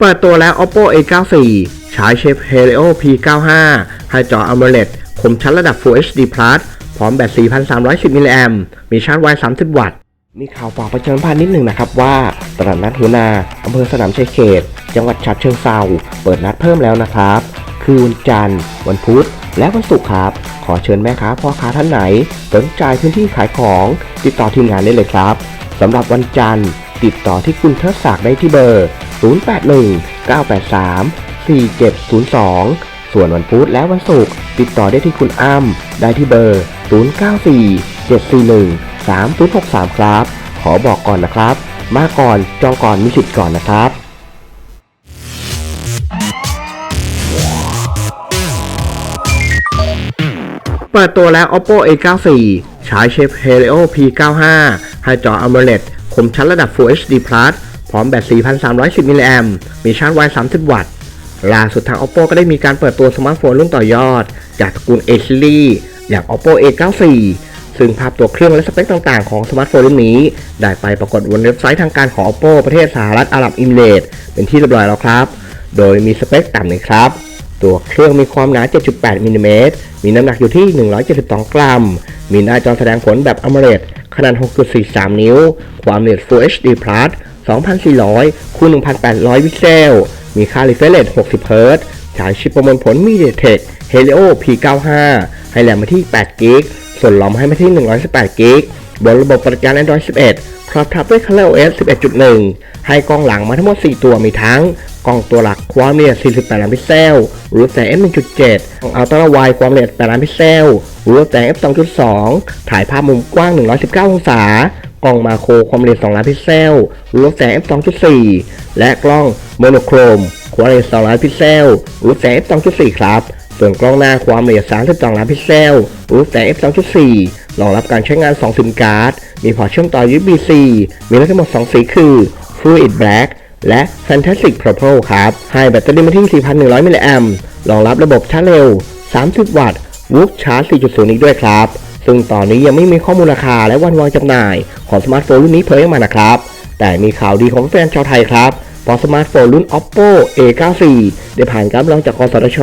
เปิดตัวแล้ว oppo a 9 4ฉายเชฟ helio p 9 5 ให้จอ AMOLED คมชัดระดับ Full HD Plus พร้อมแบต 4,310 มิลลิแอมมีชาร์จไว 30 วัตต์ มีข่าวฝากประชาสัมพันธ์นิดหนึ่งนะครับว่า ตลาดนัดหัวนาอำเภอสนามชัยเขต จังหวัดฉะเชิงเซาเปิดนัดเพิ่มแล้วนะครับ คือวันจันทร์ วันพุธ และวันศุกร์ครับ ขอเชิญแม่ค้าพ่อค้าท่านไหน สนใจพื้นที่ขายของ ติดต่อทีมงานได้เลยครับสำหรับวันจันทร์ ติดต่อที่คุณเทิดศักดิ์ได้ที่เบอร์ 081 983 4702 ส่วนวันพุธและวันศุกร์ติดต่อได้ที่คุณอ้ำได้ที่เบอร์ 094 741 3063 ครับ ขอบอกก่อนนะครับ มาก่อนจองก่อนมีสิทธิ์ก่อนนะครับเปิดตัวแล้ว oppo a 9 4ฉายเชฟ helio p 9 5 ให้จอ AMOLED คมชัดระดับ Full HD ร้อมแบต 4,310 มิลลิแอมมีชาร์จไว 30 วัตต์ ล่าสุดทาง oppo ก็ได้มีการเปิดตัวสมาร์ทโฟนรุ่นต่อยอด จากตระกูล A series อย่าง oppo a 9 4 ซึ่งภาพตัวเครื่องและสเปคต่างๆ ของสมาร์ทโฟนรุ่นนี้ ได้ไปปรากฏบนเว็บไซต์ทางการของ oppo ประเทศสหรัฐอาหรับอิมิเรตส์เป็นที่เรียบร้อยแล้วครับ โดยมีสเปคต่ำเลยครับตัวเครื่องมีความหนา 7.8 มิลลิเมตร มีน้ำหนักอยู่ที่ 172 กรัม มีหน้าจอแสดงผลแบบ AMOLED ขนาด 6.43 นิ้ว ความละเอียด Full HD Plus 2,400 คูณ 1,800พิกเซล มีค่า refresh rate 60 Hz ฉายชิปประมวลผล MediaTek Helio P95 ให้แรมมาที่8 g b ส่วนลอมให้มาที่ 118 g b บนระบบปฏิบัติการ Android 11พร้อมทับด้วย ColorOS 11.1 ให้กล้องหลังมาทั้งหมด 4 ตัวมีทั้ง กล้องตัวหลักความละเอียด 48 ล้านพิกเซล รูปแสง f 1.7 กล้องอัลตร้าไวด์ความละเอียด 8 ล้านพิกเซล รูปแสง f 2.2 ถ่ายภาพมุมกว้าง 119 องศา กล้องมาโครความละเอียด2ล้านพิกเซลรูปแสง f 2.4 และกล้องโมโนโครมความละเอียด2ล้านพิกเซลรูปแสง f 2.4 ครับ ส่วนกล้องหน้าความละเอียด32ล้านพิกเซลรูปแสง f 2.4รองรับการใช้งาน2ซิมการ์ด มีพอร์ตเชื่อมต่อ USB-C มีทั้งหมด2สีคือ Fluid Black และ Fantastic Purple ครับ ให้แบตเตอรี่มาที่ 4,100 มิลลิแอมรองรับระบบชาร์จเร็ว 30 วัตต์วูฟชาร์จ 4.0 อีกด้วยครับ ซึ่งตอนนี้ยังไม่มีข้อมูลราคาและวันวางจำหน่ายของสมาร์ทโฟนรุ่นนี้เผยออกมานะครับ แต่มีข่าวดีของแฟนชาวไทยครับพราะสมาร์ทโฟนรุ่น oppo a94 ได้ผ่านการรับรองจากกสทช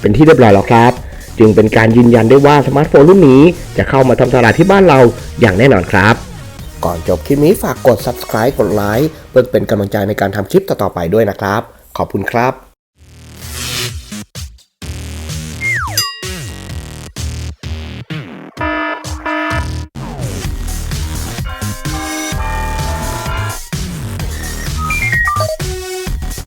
เป็นที่เรียบร้อยแล้วครับ จึงเป็นการยืนยันได้ว่าสมาร์ทโฟนรุ่นนี้จะเข้ามาทำตลาดที่บ้านเราอย่างแน่นอนครับ ก่อนจบคลิปนี้ฝากกด subscribe กดไลค์เพื่อเป็นกำลังใจในการทำคลิปต่อๆไปด้วยนะครับ ขอบคุณครับ